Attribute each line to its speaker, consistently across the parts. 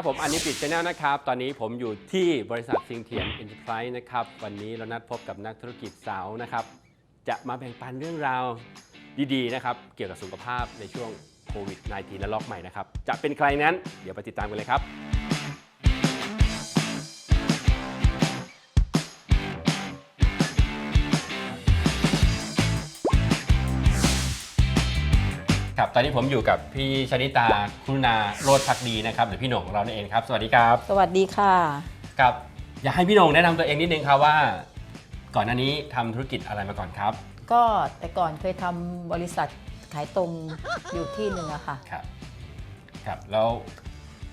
Speaker 1: วัสดีครับผมอันนี้ปิดชแนลนะครับ ตอนนี้ผมอยู่ที่บริษัทซิงเทียนเอ็น r ร์ไพรส์นะครับ วันนี้เรานัดพบกับนักธุรกิจสาวนะครับ จะมาแบ่งปันเรื่องราวดีๆนะครับ เกี่ยวกับสุขภาพในช่วงโควิด -19 และล็อกใหม่นะครับ จะเป็นใครนั้น เดี๋ยวไปติดตามกันเลยครับ ครับ ตอนนี้ผมอยู่กับพี่ชนิตาคุณาโรธพักดีนะครับหรือพี่หน่งของเรานั่นเองครับ สวัสดีครับ
Speaker 2: สวัสดีค่ะ
Speaker 1: ครับอยากให้พี่หน่งแนะนำตัวเองนิดนึงครับว่า ก่อนหน้านี้ทำธุรกิจอะไรมาก่อนครับ
Speaker 2: ก็แต่ก่อนเคยทำบริษัทขายตรงอยู่ที่หนึ่งอะค่ะ
Speaker 1: ครับ ครับ แล้ว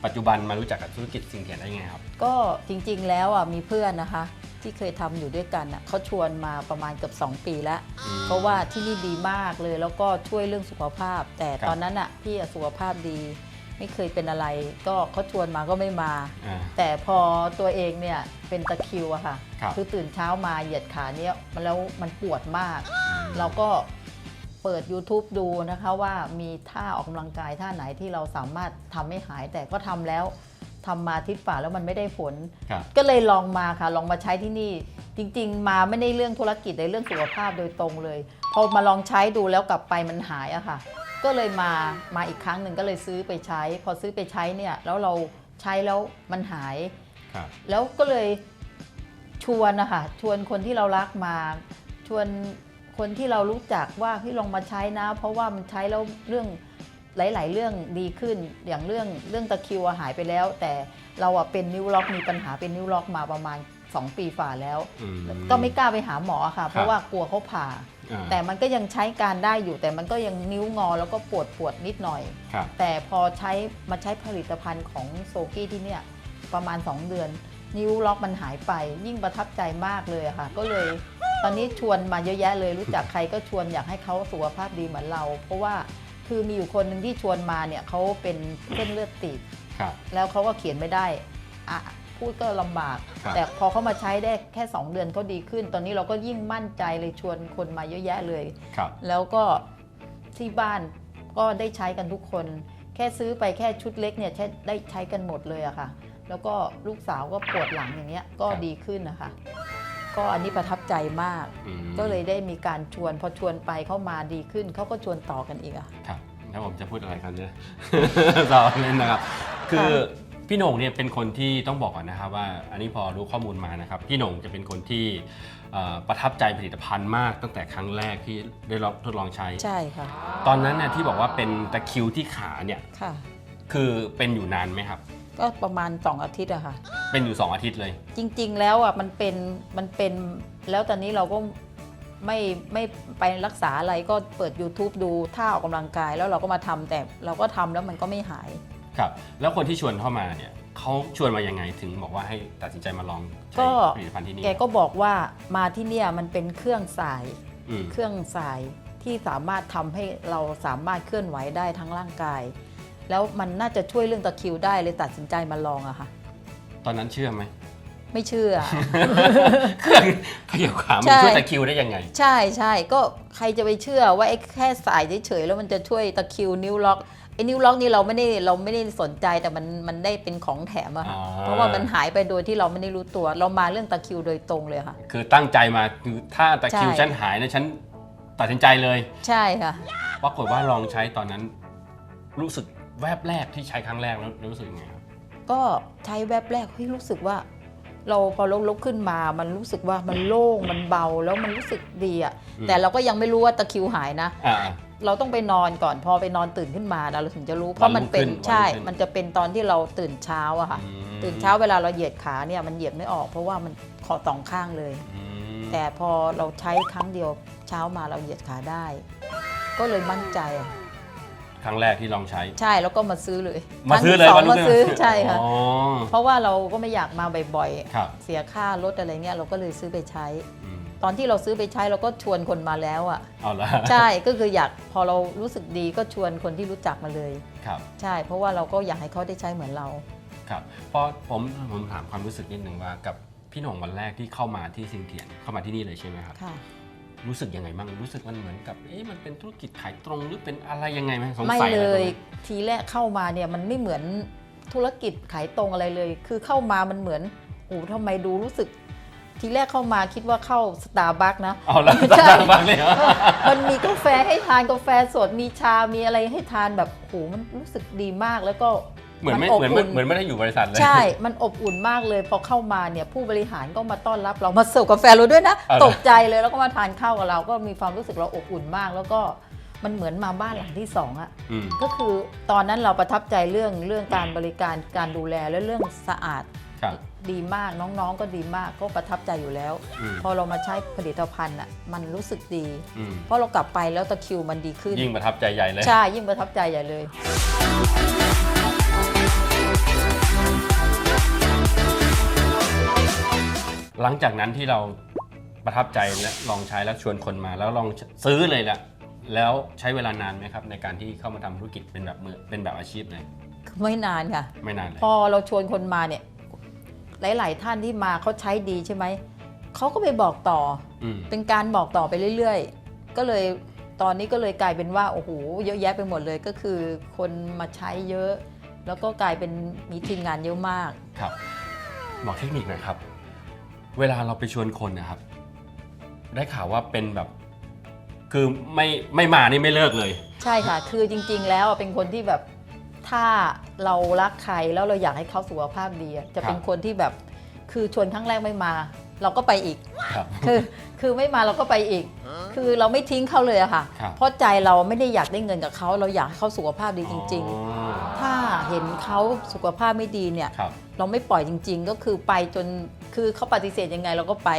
Speaker 1: ปัจจุบันมารู้จักกับธุรกิจสิงเทียนได้ยังไงครับ
Speaker 2: ก็จริงๆแล้วอะมีเพื่อนนะคะ ที่เคยทำอยู่ด้วยกันอะเขาชวนมาประมาณเกือบ2 ปีแล้ว
Speaker 1: อืม
Speaker 2: เพราะว่าที่นี่ดีมากเลยแล้วก็ช่วยเรื่องสุขภาพ แต่
Speaker 1: ครับ
Speaker 2: ตอนนั้นอะพี่อะสุขภาพดี ไม่เคยเป็นอะไร ก็เขาชวนมาก็ไม่มา
Speaker 1: อ่า
Speaker 2: แต่พอตัวเองเนี่ยเป็นตะคริวอะค่ะ
Speaker 1: ครับ
Speaker 2: อตื่นเช้ามาเหยียดขาเนี้ยมันแล้วมันปวดมาก เราก็เปิด YouTube ดูนะคะว่ามีท่าออกกำลังกายท่าไหนที่เราสามารถทำให้หายแต่ก็ทำแล้ว ทำมาอาทิศฝ่าแล้วมันไม่ได้ผล
Speaker 1: ครับ
Speaker 2: ก็เลยลองมาค่ะลองมาใช้ที่นี่ จริง ๆ มาไม่ได้เรื่องธุรกิจในเรื่องสุขภาพโดยตรงเลยพอมาลองใช้ดูแล้วกลับไปมันหายอะค่ะ ก็เลยมามาอีกครั้งหนึ่งก็เลยซื้อไปใช้ พอซื้อไปใช้เนี่ยแล้วเราใช้แล้วมันหาย
Speaker 1: ครับ
Speaker 2: แล้วก็เลยชวนนะคะชวนคนที่เรารักมา ชวนคนที่เรารู้จักว่าพี่ลองมาใช้นะ เพราะว่ามันใช้แล้วเรื่อง หลาย ๆ เรื่องดีขึ้นอย่างเรื่องเรื่องตะคริวอะหายไปแล้ว แต่เราอะเป็นนิ้วล็อกมีปัญหาเป็นนิ้วล็อกมาประมาณ 2 ปีฝ่าแล้ว
Speaker 1: อื
Speaker 2: ก็ไม่กล้าไปหาหมอค่ะ เพราะว่ากลัวเขาผ่า
Speaker 1: อ่า
Speaker 2: แต่มันก็ยังใช้การได้อยู่ แต่มันก็ยังนิ้วงอแล้วก็ปวดปวดนิดหน่อย
Speaker 1: ครับ
Speaker 2: แต่พอใช้มาใช้ผลิตภัณฑ์ของโซกี้ที่เนี่ยประมาณ 2 เดือน นิ้วล็อกมันหายไป ยิ่งประทับใจมากเลยอะค่ะ ก็เลย ตอนนี้ชวนมาเยอะแยะเลยรู้จักใครก็ชวนอยากให้เขาสุขภาพดีเหมือนเรา เพราะว่า คือมีอยู่คนหนึ่งที่ชวนมาเนี่ยเขาเป็นเส้นเลือดตีบ
Speaker 1: ครับ
Speaker 2: แล้วเขาก็เขียนไม่ได้อะพูดก็ลำบาก
Speaker 1: ครับ
Speaker 2: แต่พอเขามาใช้ได้แค่ 2 เดือนเขาดีขึ้น ตอนนี้เราก็ยิ่งมั่นใจเลยชวนคนมาเยอะแยะเลย
Speaker 1: ครับ
Speaker 2: แล้วก็ที่บ้านก็ได้ใช้กันทุกคน แค่ซื้อไปแค่ชุดเล็กเนี่ยใช้ได้ใช้กันหมดเลยอะค่ะ แล้วก็ลูกสาวก็ปวดหลังอย่างเงี้ยก็ดีขึ้นนะคะ ก็อันนี้ประทับใจมาก
Speaker 1: อืม
Speaker 2: ก็เลยได้มีการชวนพอชวนไปเข้ามาดีขึ้นเขาก็ชวนต่อกันอีกอะ
Speaker 1: ครับแล้วผมจะพูดอะไรครับเนี่ยรอเล่นนะครับ คือพี่โหน่งเนี่ยเป็นคนที่ต้องบอกก่อนนะครับว่า อันนี้พอรู้ข้อมูลมานะครับ พี่โหน่งจะเป็นคนที่เอ่อประทับใจผลิตภัณฑ์มากตั้งแต่ครั้งแรกที่ได้ลองทดลองใช้
Speaker 2: ใช่ค่ะ
Speaker 1: ตอนนั้นเนี่ยที่บอกว่าเป็นตะคริวที่ขาเนี่ย
Speaker 2: ค่ะ
Speaker 1: คือเป็นอยู่นานไหมครับ
Speaker 2: ก็ประมาณ 2 อาทิตย์อะค่ะ
Speaker 1: เป็นอยู่ 2 อาทิตย์เลย
Speaker 2: จริง ๆ แล้วอะมันเป็นมันเป็นแล้วตอนนี้เราก็ไม่ไม่ไปรักษาอะไรก็เปิด YouTube ดูท่าออกกำลังกาย แล้วเราก็มาทำแต่เราก็ทำแล้วมันก็ไม่หาย
Speaker 1: ครับ แล้วคนที่ชวนเข้ามาเนี่ยเขาชวนมายังไงถึงบอกว่าให้ตัดสินใจมาลอง
Speaker 2: ก็
Speaker 1: ใช้ผลิตภัณฑ์ที่นี่
Speaker 2: แกก็บอกว่ามาที่เนี่ยมันเป็นเครื่องสาย
Speaker 1: อืม
Speaker 2: เครื่องสายที่สามารถทำให้เราสามารถเคลื่อนไหวได้ทั้งร่างกาย แล้วมันน่าจะช่วยเรื่องตะคริวได้เลยตัดสินใจมาลองอะค่ะ
Speaker 1: ตอนนั้นเชื่อไหม
Speaker 2: ไม่เชื่อ
Speaker 1: เครื่องขยับขามัน
Speaker 2: ใช่
Speaker 1: ช่วยตะคริวได้ยังไง
Speaker 2: ใช่ใช่ก็ใครจะไปเชื่อว่าไอ้แค่สายเฉยๆแล้วมันจะช่วยตะคริวนิ้วล็อกไอ้นิ้วล็อกนี่เราไม่ได้เราไม่ได้สนใจแต่มันมันได้เป็นของแถมอะค่ะ
Speaker 1: อ่า
Speaker 2: เพราะว่ามันหายไปโดยที่เราไม่ได้รู้ตัว เรามาเรื่องตะคริวโดยตรงเลยค่ะ
Speaker 1: คือตั้งใจมาคือถ้าตะคริว
Speaker 2: ใช่
Speaker 1: ฉันหายนะฉันตัดสินใจเลย
Speaker 2: ใช่ค่ะ
Speaker 1: ปรากฏว่าลองใช้ตอนนั้นรู้สึก แวบแรกที่ใช้ครั้งแรกแล้วรู้สึกยังไงครับ
Speaker 2: ก็ใช้แวบแรกเฮ้ยรู้สึกว่า เราพอลุกลุกขึ้นมา มันรู้สึกว่ามันโล่งมันเบาแล้วมันรู้สึกดีอะ
Speaker 1: อืม
Speaker 2: แต่เราก็ยังไม่รู้ว่าตะคริวหายนะ
Speaker 1: อ่า
Speaker 2: เราต้องไปนอนก่อนพอไปนอนตื่นขึ้นมาเราถึงจะรู้เพราะมันเป็น
Speaker 1: วันรุ่งขึ้น
Speaker 2: ใช่
Speaker 1: วันรุ่งขึ้น
Speaker 2: มันจะเป็นตอนที่เราตื่นเช้าอะค่ะ
Speaker 1: อืม
Speaker 2: ตื่นเช้าเวลาเราเหยียดขาเนี่ยมันเหยียดไม่ออก เพราะว่ามันขอสองข้างเลย
Speaker 1: อืม
Speaker 2: แต่พอเราใช้ครั้งเดียวเช้ามาเราเหยียดขาได้ ก็เลยมั่นใจอะ
Speaker 1: ค รั้งแรกที่ลองใช้
Speaker 2: ใช่แล้วก็มาซื้อเลย
Speaker 1: มาซื้อเลย
Speaker 2: ครั้ง
Speaker 1: วัน
Speaker 2: ที่
Speaker 1: รุ่
Speaker 2: สอง
Speaker 1: ง
Speaker 2: มา
Speaker 1: ขึ้น
Speaker 2: ซื้อใช่ค่ะ
Speaker 1: อ๋อ
Speaker 2: เพราะว่าเราก็ไม่อยากมาบ่อย
Speaker 1: ครับ
Speaker 2: ๆ เสียค่ารถอะไรเงี้ยเราก็เลยซื้อไปใช้
Speaker 1: อืม
Speaker 2: ตอนที่เราซื้อไปใช้เราก็ชวนคนมาแล้วอะ
Speaker 1: เอาละ
Speaker 2: ใช่ก็คืออยากพอเรารู้สึกดีก็ชวนคนที่รู้จักมาเลย
Speaker 1: ครับ
Speaker 2: ใช่ เพราะว่าเราก็อยากให้เขาได้ใช้เหมือนเรา
Speaker 1: ครับเพราะผมผมถามความรู้สึกนิดนึงว่ากับพี่หน่งวันแรกที่เข้ามาที่ซิงเทียนเข้ามาที่นี่เลยใช่ไหมครับ
Speaker 2: ค่ะ
Speaker 1: รู้สึกยังไงบ้างรู้สึกมันเหมือนกับเอ๊ะมันเป็นธุรกิจขายตรงหรือเป็นอะไรยังไงไหมสง
Speaker 2: ไม่
Speaker 1: สัยอะ
Speaker 2: เล
Speaker 1: ไร
Speaker 2: ย
Speaker 1: ตรงนี้
Speaker 2: ทีแรกเข้ามาเนี่ยมันไม่เหมือนธุรกิจขายตรงอะไรเลย คือเข้ามามันเหมือนโอ้ทำไมดูรู้สึก ทีแรกเข้ามาคิดว่าเข้าสตาร์บัคนะ
Speaker 1: เอาละ
Speaker 2: ใช่
Speaker 1: ตามบ้างเลยเหรอ
Speaker 2: มันมีกาแฟให้ทานกาแฟสดมีชา มีอะไรให้ทานแบบโหมันรู้สึกดีมากแล้วก็
Speaker 1: เหมือนไม่
Speaker 2: อบ
Speaker 1: เหมือนไม่
Speaker 2: อุ่น
Speaker 1: เหมือนไม่ได้อยู่บริษัทเลย
Speaker 2: ใช่ มันอบอุ่นมากเลยพอเข้ามาเนี่ยผู้บริหารก็มาต้อนรับเรามาเสิร์ฟกาแฟเราด้วยนะ
Speaker 1: เอาล่ะ
Speaker 2: ตกใจเลยแล้วก็มาทานข้าวกับเราก็มีความรู้สึกเราอบอุ่นมาก แล้วก็มันเหมือนมาบ้านหลังที่สองอะ
Speaker 1: อืม
Speaker 2: ก็คือตอนนั้นเราประทับใจเรื่องเรื่องการบริการการดูแลและเรื่องสะอาด
Speaker 1: ครับ
Speaker 2: ดีมากน้องๆก็ดีมากก็ประทับใจอยู่แล้ว
Speaker 1: อืม
Speaker 2: พอเรามาใช้ผลิตภัณฑ์อะมันรู้สึกดี
Speaker 1: อืม
Speaker 2: เพราะเรากลับไปแล้วตะคริวมันดีขึ้น
Speaker 1: ยิ่งประทับใจใหญ่เลย
Speaker 2: ใช่ ยิ่งประทับใจใหญ่เลย
Speaker 1: หลังจากนั้นที่เราประทับใจและลองใช้แล้วชวนคนมา แล้วลองซื้อเลยแหละแล้วใช้เวลานานไหมครับ ในการที่เข้ามาทำธุรกิจเป็นแบบมือเป็นแบบอาชีพเลย
Speaker 2: ไม่นานค่ะ
Speaker 1: ไม่นานเลย
Speaker 2: พอเราชวนคนมาเนี่ย หลาย ๆ ท่านที่มาเขาใช้ดีใช่ไหม เขาก็ไปบอกต่อ
Speaker 1: อืม
Speaker 2: เป็นการบอกต่อไปเรื่อย ๆ ก็เลยตอนนี้ก็เลยกลายเป็นว่าโอ้โหเยอะแยะไปหมดเลยก็คือคนมาใช้เยอะ แล้วก็กลายเป็นมีทีมงานเยอะมาก
Speaker 1: ครับบอกเทคนิคหน่อยครับ เวลาเราไปชวนคนนะครับ ได้ข่าวว่าเป็นแบบ คือไม่ไม่มานี่ไม่เลิกเลย
Speaker 2: ใช่ค่ะ คือจริงๆ แล้วอะเป็นคนที่แบบถ้าเรารักใครแล้วเราอยากให้เขาสุขภาพดีอะจะเป็น
Speaker 1: ครับ
Speaker 2: คนที่แบบคือชวนครั้งแรกไม่มา เราก็ไปอีก
Speaker 1: ครับ
Speaker 2: คือคือไม่มาเราก็ไปอีก คือเราไม่ทิ้งเขาเลยอะค่ะ
Speaker 1: ครับ
Speaker 2: เพราะใจเราไม่ได้อยากได้เงินกับเขาเราอยากให้เขาสุขภาพดีจริง
Speaker 1: อ๋อ
Speaker 2: ๆ ถ้าเห็นเขาสุขภาพไม่ดีเนี่ย
Speaker 1: ครับ
Speaker 2: เราไม่ปล่อยจริง ๆ ก็คือไปจน คือเขาปฏิเสธยังไงเราก็ไป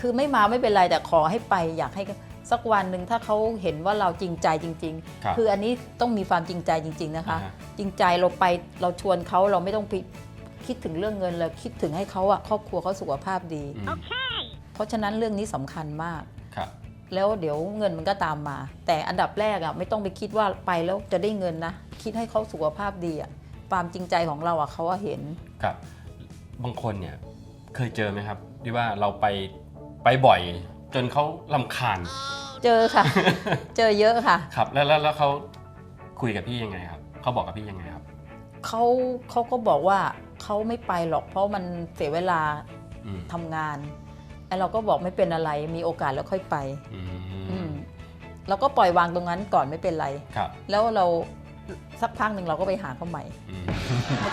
Speaker 2: คือไม่มาไม่เป็นไรแต่ขอให้ไปอยากให้สักวันหนึ่งถ้าเขาเห็นว่าเราจริงใจจริง
Speaker 1: ครับ
Speaker 2: ๆคืออันนี้ต้องมีความจริงใจจริง ๆนะคะ
Speaker 1: อ่าฮะ
Speaker 2: จริงใจเราไปเราชวนเขาเราไม่ต้องไปคิดถึงเรื่องเงินเลยคิดถึงให้เขาอะครอบครัวเขาสุขภาพดี
Speaker 1: อืม
Speaker 2: เพราะฉะนั้นเรื่องนี้สำคัญมาก
Speaker 1: ครับ
Speaker 2: แล้วเดี๋ยวเงินมันก็ตามมา แต่อันดับแรกอะไม่ต้องไปคิดว่าไปแล้วจะได้เงินนะ คิดให้เขาสุขภาพดีอะความจริงใจของเราอะเขาอะเห็น
Speaker 1: ครับ บางคนเนี่ย เคยเจอไหมครับ ที่ว่าเราไปไปบ่อย จนเขาลำคาญ
Speaker 2: เจอค่ะ เจอเยอะค่ะ
Speaker 1: ครับ แล้วแล้วแล้วเขาคุยกับพี่ยังไงครับเขาบอกกับพี่ยังไงครับ
Speaker 2: เขาเขาก็บอกว่าเขาไม่ไปหรอกเพราะมันเสียเวลา
Speaker 1: อืม
Speaker 2: ทำงานไอ้เราก็บอกไม่เป็นอะไรมีโอกาสแล้วค่อยไป
Speaker 1: อื
Speaker 2: อื
Speaker 1: ม
Speaker 2: มเราก็ปล่อยวางตรงนั้นก่อนไม่เป็นไร
Speaker 1: ครับ
Speaker 2: แล้วเราสักพักหนึ่งเราก็ไปหาเขาใหม่
Speaker 1: อืม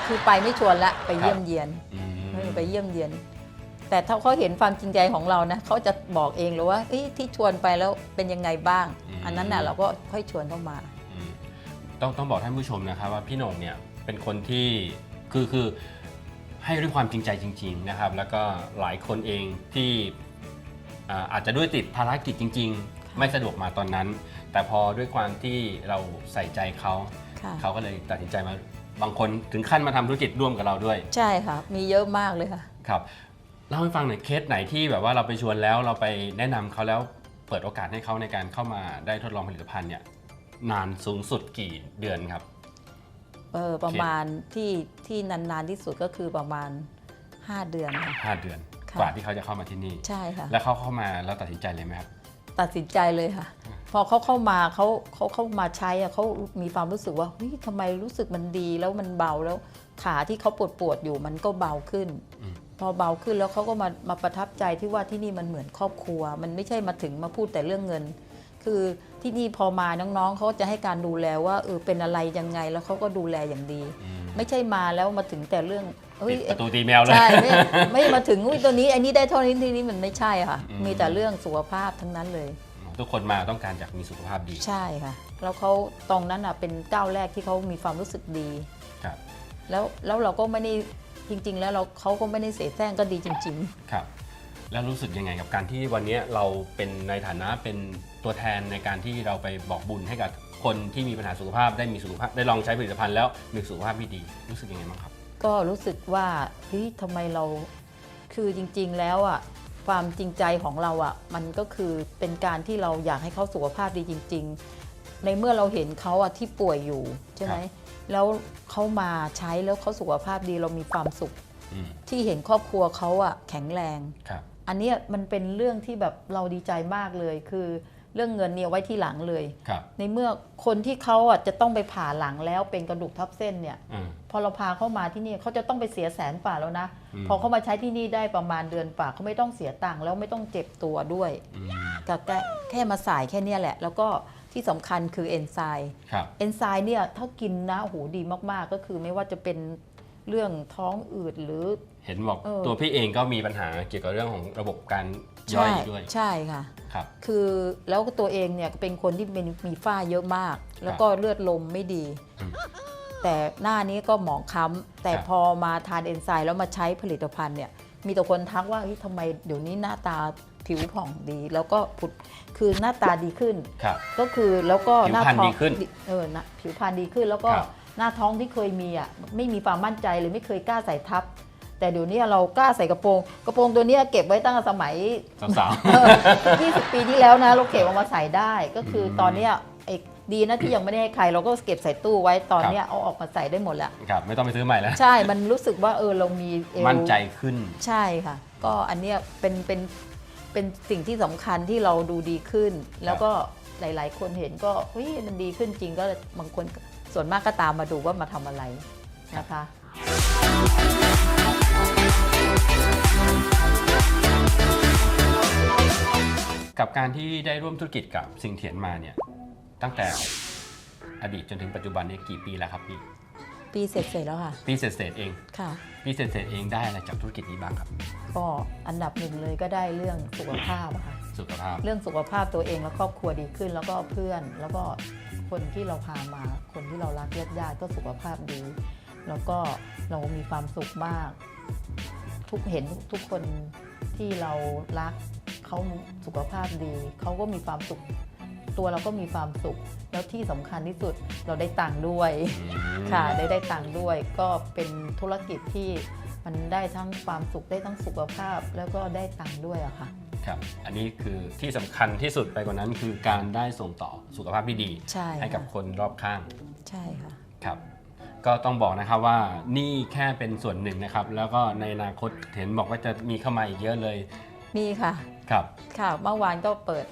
Speaker 2: คือไปไม่ชวนละไป
Speaker 1: ครับ
Speaker 2: เยี่ยมเยียน
Speaker 1: อืม
Speaker 2: เออไปเยี่ยมเยียน แต่ถ้าเขาเห็นความจริงใจของเรานะเขาจะบอกเองเลยว่าเอ้ยที่ชวนไปแล้วเป็นยังไงบ้าง อันนั้นน่ะเราก็ค่อยชวนเข้ามา
Speaker 1: อืมต้องต้องบอกท่านผู้ชมนะครับว่าพี่โหน่งเนี่ยเป็นคนที่คือคือให้ด้วยความจริงใจจริง ๆนะครับ แล้วก็หลายคนเองที่อ่าอาจจะด้วยติดภารกิจจริง ๆ ไม่สะดวกมาตอนนั้น แต่พอด้วยความที่เราใส่ใจเขา
Speaker 2: ค่ะ
Speaker 1: เขาก็เลยตัดสินใจมา บางคนถึงขั้นมาทำธุรกิจร่วมกับเราด้วย
Speaker 2: ใช่ค่ะ มีเยอะมากเลยค่ะ
Speaker 1: ครับเล่าให้ฟังหน่อยเคสไหนที่แบบว่าเราไปชวนแล้วเราไปแนะนำเขาแล้วเปิดโอกาสให้เขาในการเข้ามาได้ทดลองผลิตภัณฑ์เนี่ยนานสูงสุดกี่เดือนครับ
Speaker 2: เออประมาณที่ที่นานๆที่สุดก็คือประมาณ 5 เดือนค่ะ
Speaker 1: 5เดือน
Speaker 2: ค่ะ
Speaker 1: กว่าที่เขาจะเข้ามาที่นี่
Speaker 2: ใช่ค่ะ
Speaker 1: แล้วเขาเข้ามาแล้วตัดสินใจเลยไหมครับ
Speaker 2: ตัดสินใจเลยค่ะ พอเขาเข้ามาเขาเขาเข้ามาใช้อะเขามีความรู้สึกว่าเฮ้ยทำไมรู้สึกมันดีแล้วมันเบาแล้วขาที่เขาปวดปวดๆอยู่มันก็เบาขึ้น
Speaker 1: อืม
Speaker 2: พอเบาขึ้นแล้วเขาก็มามาประทับใจที่ว่าที่นี่มันเหมือนครอบครัว มันไม่ใช่มาถึงมาพูดแต่เรื่องเงิน คือที่นี่พอมาน้องๆเขาจะให้การดูแลว่าเออเป็นอะไรยังไงแล้วเขาก็ดูแลอย่างดี
Speaker 1: อืม
Speaker 2: ไม่ใช่มาแล้วมาถึงแต่เรื่องเฮ้ย
Speaker 1: ปิดประตูตีแมวเลย
Speaker 2: ใช่ไม่ไม่มาถึงอุ้ยตัวนี้ไอ้นี้ได้เท่านี้ทีนี้มันไม่ใช่ค่ะ
Speaker 1: อืม
Speaker 2: มีแต่เรื่องสุขภาพทั้งนั้นเลย
Speaker 1: ทุกคนมาต้องการอยากมีสุขภาพดี
Speaker 2: ใช่ค่ะ แล้วเขาตรงนั้นอะเป็นก้าวแรกที่เขามีความรู้สึกดี
Speaker 1: ครับ
Speaker 2: แล้วแล้วเราก็ไม่ได้จริง ๆ แล้วเราเขาก็ไม่ได้เสียแซงก็ดีจริง
Speaker 1: ครับ แล้วรู้สึกยังไงกับการที่วันนี้เราเป็นในฐานะเป็นตัวแทนในการที่เราไปบอกบุญให้กับคนที่มีปัญหาสุขภาพได้มีสุขภาพได้ลองใช้ผลิตภัณฑ์แล้วมีสุขภาพที่ดีรู้สึกยังไงบ้างครับ
Speaker 2: ๆก็รู้สึกว่าเฮ้ยทำไมเราคือจริง ๆ แล้วอะ ความจริงใจของเราอะมันก็คือเป็นการที่เราอยากให้เขาสุขภาพดีจริง ๆ ในเมื่อเราเห็นเขาอะที่ป่วยอยู่ใช่ไหม
Speaker 1: ครับ
Speaker 2: แล้วเขามาใช้แล้วเขาสุขภาพดีเรามีความสุข
Speaker 1: อืม
Speaker 2: ที่เห็นครอบครัวเขาอะแข็งแรง
Speaker 1: ครับ
Speaker 2: อันเนี้ยมันเป็นเรื่องที่แบบเราดีใจมากเลยคือ เรื่องเงินเนี่ยไว้ที่หลังเลย
Speaker 1: ครับ
Speaker 2: ในเมื่อคนที่เขาอะจะต้องไปผ่าหลังแล้วเป็นกระดูกทับเส้นเนี่ย
Speaker 1: อืม
Speaker 2: พอเราพาเขามาที่นี่เขาจะต้องไปเสียแสนฝ่าแล้วนะ
Speaker 1: อืม
Speaker 2: พอเขามาใช้ที่นี่ได้ประมาณเดือนฝ่าเขาไม่ต้องเสียตังค์แล้วไม่ต้องเจ็บตัวด้วย
Speaker 1: อืม
Speaker 2: ก็แค่แค่มาสายแค่เนี้ยแหละ แล้วก็ที่สำคัญคือเอนไซม์
Speaker 1: ครับ
Speaker 2: เอนไซม์เนี่ยถ้ากินนะโอ้โหดีมากๆ ก็คือไม่ว่าจะเป็นเรื่องท้องอืดหรือ
Speaker 1: เห็นบอก
Speaker 2: เออ
Speaker 1: ตัวพี่เองก็มีปัญหาเกี่ยวกับเรื่องของระบบการ ย่อยด้วย
Speaker 2: ใช่ค่ะ
Speaker 1: ครับ
Speaker 2: คือแล้วก็ตัวเองเนี่ยก็เป็นคนที่เป็นมีฝ้าเยอะมาก แล้วก็เลือดลมไม่ดี
Speaker 1: อืม
Speaker 2: แต่หน้านี้ก็หมองคล้ำแต่
Speaker 1: ครับ
Speaker 2: พอมาทานเอนไซม์แล้วมาใช้ผลิตภัณฑ์เนี่ย มีแต่คนทักว่าเฮ้ยทำไมเดี๋ยวนี้หน้าตาผิวผ่องดี แล้วก็ผุดคือหน้าตาดีขึ้น
Speaker 1: ครับ
Speaker 2: ก็คือแล้วก็
Speaker 1: ผิว
Speaker 2: หน้า
Speaker 1: พรรณ
Speaker 2: ท้อง
Speaker 1: ดีขึ้น
Speaker 2: เออนะผิวพรรณดีขึ้นแล้วก็
Speaker 1: ครับ
Speaker 2: หน้าท้องที่เคยมีอะไม่มีความมั่นใจเลยไม่เคยกล้าใส่ทับ แต่เดี๋ยวนี้เรากล้าใส่กระโปรง กระโปรงตัวเนี้ยเก็บไว้ตั้งแต่สมัย
Speaker 1: สาว
Speaker 2: เออ20 ปีที่แล้วนะเราเก็บเอามาใส่ได้ก็คืออ
Speaker 1: ม
Speaker 2: ตอนเนี้ยไอ้ดีนะที่ยังไม่ได้ให้ใคร เราก็เก็บใส่ตู้ไว้ตอนเนี้ยเอาออกมาใส่ได้หมดแล้ว
Speaker 1: ๆ ครับไม่ต้องไปซื้อใหม่แล้ว
Speaker 2: ใช่ มันรู้สึกว่าเออเรามีเอว
Speaker 1: มั่นใจขึ้น
Speaker 2: ใช่ค่ะ ก็อันเนี้ยเป็นเป็นเป็นสิ่งที่สำคัญที่เราดูดีขึ้น แล้วก็หลาย ๆ คนเห็นก็เฮ้ยมันดีขึ้นจริงก็บางคนส่วนมากก็ตามมาดูว่ามาทำอะไรนะคะ
Speaker 1: กับการที่ได้ร่วมธุรกิจกับสิงเทียนมาเนี่ยตั้งแต่อดีตจนถึงปัจจุบันเนี่ยกี่ปีแล้วครับพี่
Speaker 2: ปีเสร็จเสร็จแล้วค่ะ
Speaker 1: ปีเศษๆเอง
Speaker 2: ค่ะ
Speaker 1: ปีเศษๆเองได้อะไรจากธุรกิจนี้บ้างครับ
Speaker 2: ก็อันดับหนึ่งเลยก็ได้เรื่องสุขภาพอะค่ะ
Speaker 1: สุขภาพ
Speaker 2: เรื่องสุขภาพตัวเองและครอบครัวดีขึ้น แล้วก็เพื่อนแล้วก็คนที่เราพามา คนที่เรารักญาติญาติๆก็สุขภาพดี แล้วก็เรามีความสุขมาก ทุกเห็นทุกคนที่เรารักเขาสุขภาพดี เขาก็มีความสุข ตัวเราก็มีความสุข แล้วที่สำคัญที่สุดเราได้ตังค์ด้วย ค่ะได้ได้ตังค์ด้วย ก็เป็นธุรกิจที่มันได้ทั้งความสุขได้ทั้งสุขภาพ แล้วก็ได้ตังค์ด้วยอะค่ะ
Speaker 1: ครับ อันนี้คือที่สำคัญที่สุดไปกว่านั้นคือการได้ส่งต่อสุขภาพที่ดี
Speaker 2: ใช่
Speaker 1: ให้กับ
Speaker 2: ค่ะ
Speaker 1: คนรอบข้าง
Speaker 2: ใช่ค่ะ
Speaker 1: ครับ ก็ต้องบอกนะครับว่านี่แค่เป็นส่วนหนึ่งนะครับ แล้วก็ในอนาคตเห็นบอกว่าจะมีเข้ามาอีกเยอะเลย
Speaker 2: มีค่ะ
Speaker 1: ครับ
Speaker 2: ค่ะเมื่อวานก็เปิด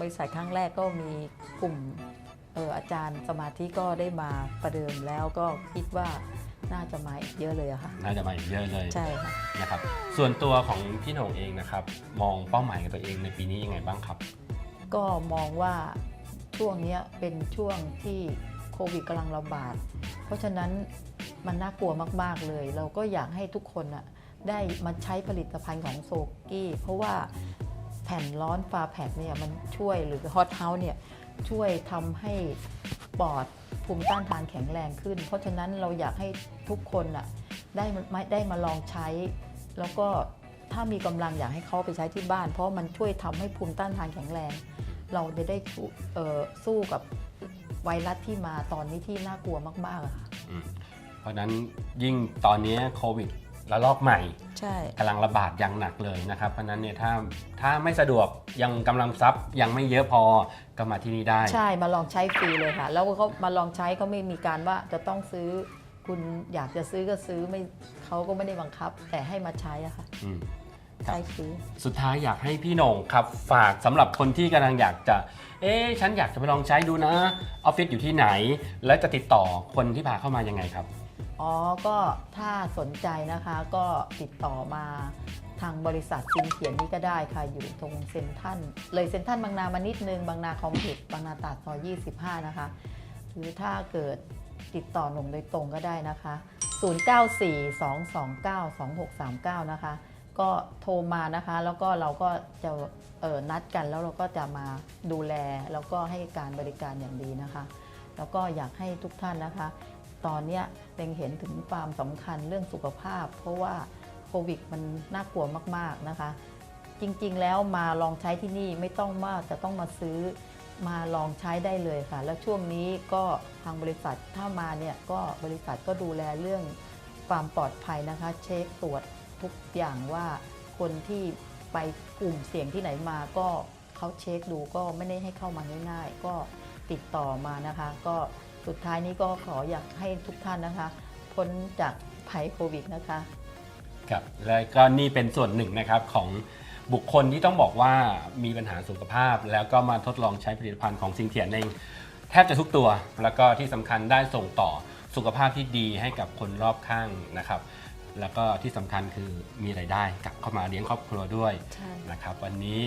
Speaker 2: บริษัทครั้งแรกก็มีกลุ่มเอออาจารย์สมาธิก็ได้มาประเดิมแล้วก็คิดว่าน่าจะมาอีกเยอะเลยอะค่ะ
Speaker 1: น่าจะมาอีกเยอะเลย
Speaker 2: ใช่ค่ะ
Speaker 1: นะครับ ส่วนตัวของพี่โหน่งเองนะครับ มองเป้าหมายของตัวเองในปีนี้ยังไงบ้างครับ
Speaker 2: ก็มองว่าช่วงเนี้ยเป็นช่วงที่ โควิดกำลังระบาด เพราะฉะนั้นมันน่ากลัวมากๆเลย เราก็อยากให้ทุกคนอะได้มาใช้ผลิตภัณฑ์ของโซกี้ เพราะว่าแผ่นร้อนฟาแพดเนี่ยมันช่วยหรือฮอตเฮาส์เนี่ยช่วยทำให้ปอดภูมิต้านทานแข็งแรงขึ้น เพราะฉะนั้นเราอยากให้ทุกคนอะได้มาได้มาลองใช้ แล้วก็ถ้ามีกำลังอยากให้เขาไปใช้ที่บ้าน เพราะมันช่วยทำให้ภูมิต้านทานแข็งแรง เราจะได้สู้เอ่อสู้กับ ไวรัสที่มาตอนนี้ที่น่ากลัวมากๆอะค่ะ
Speaker 1: อืมเพราะฉะนั้นยิ่งตอนนี้โควิดระลอกใหม่
Speaker 2: ใช่
Speaker 1: กำลังระบาดอย่างหนักเลยนะครับ เพราะฉะนั้นเนี่ยถ้าถ้าไม่สะดวกยังกำลังทรัพย์ยังไม่เยอะพอก็มาที่นี่ได้
Speaker 2: ใช่มาลองใช้ฟรีเลยค่ะ แล้วเขามาลองใช้เขาไม่มีการว่าจะต้องซื้อ คุณอยากจะซื้อก็ซื้อไม่เขาก็ไม่ได้บังคับ แต่ให้มาใช้อะค่ะ
Speaker 1: อืมครับ
Speaker 2: ใช้ฟรี
Speaker 1: สุดท้ายอยากให้พี่โหน่งครับฝากสำหรับคนที่กำลังอยากจะ เอ๊ะฉันอยากจะไปลองใช้ดูนะออฟฟิศอยู่ที่ไหน แล้วจะติดต่อคนที่พาเข้ามายังไงครับ
Speaker 2: อ๋อ ก็ถ้าสนใจนะคะก็ติดต่อมาทางบริษัทซินเขียนนี้ก็ได้ค่ะ อยู่ตรงเซ็นทรัลเลยเซ็นทรัลบางนามานิดนึง บางนาคอมเพล็กซ์บางนาตราดซอย25 นะคะ หรือถ้าเกิดติดต่อหนุ่มโดยตรงก็ได้นะคะ 0942292639 นะคะ ก็โทรมานะคะ แล้วก็เราก็จะนัดกันแล้วเราก็จะมาดูแล แล้วก็ให้การบริการอย่างดีนะคะ แล้วก็อยากให้ทุกท่านนะคะ ตอนนี้เล็งเห็นถึงความสำคัญเรื่องสุขภาพ เพราะว่าโควิดมันน่ากลัวมากๆนะคะ จริงๆแล้วมาลองใช้ที่นี่ไม่ต้องว่าจะต้องมาซื้อมาลองใช้ได้เลยค่ะ แล้วช่วงนี้ก็ทางบริษัทถ้ามาเนี่ยก็บริษัทก็ดูแลเรื่องความปลอดภัยนะคะ เช็คตรวจ ทุกอย่างว่าคนที่ไปกลุ่มเสี่ยงที่ไหนมาก็เขาเช็คดูก็ไม่ได้ให้เข้ามาง่าย ๆ ก็ติดต่อมานะคะ ก็สุดท้ายนี้ก็ขออยากให้ทุกท่านนะคะ พ้นจากภัยโควิดนะคะ
Speaker 1: ครับและก็นี่เป็นส่วนหนึ่งนะครับของบุคคลที่ต้องบอกว่ามีปัญหาสุขภาพ แล้วก็มาทดลองใช้ผลิตภัณฑ์ของซิงเทียนเองแทบจะทุกตัว แล้วก็ที่สำคัญได้ส่งต่อสุขภาพที่ดีให้กับคนรอบข้างนะครับ แล้วก็ที่สำคัญคือมีรายได้กลับเข้ามาเลี้ยงครอบครัวด้วย
Speaker 2: ใช่
Speaker 1: นะครับวันนี้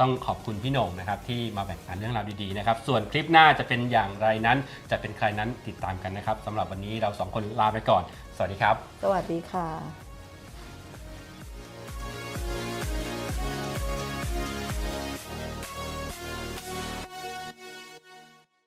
Speaker 1: ต้องขอบคุณพี่โหน่งนะครับที่มาแบ่งปันเรื่องราวดีๆนะครับส่วนคลิปหน้าจะเป็นอย่างไรนั้น จะเป็นใครนั้นติดตามกันนะครับสำหรับวันนี้เราสองคนลาไปก่อน สวัสดีครับ
Speaker 2: สวัสดีค่ะ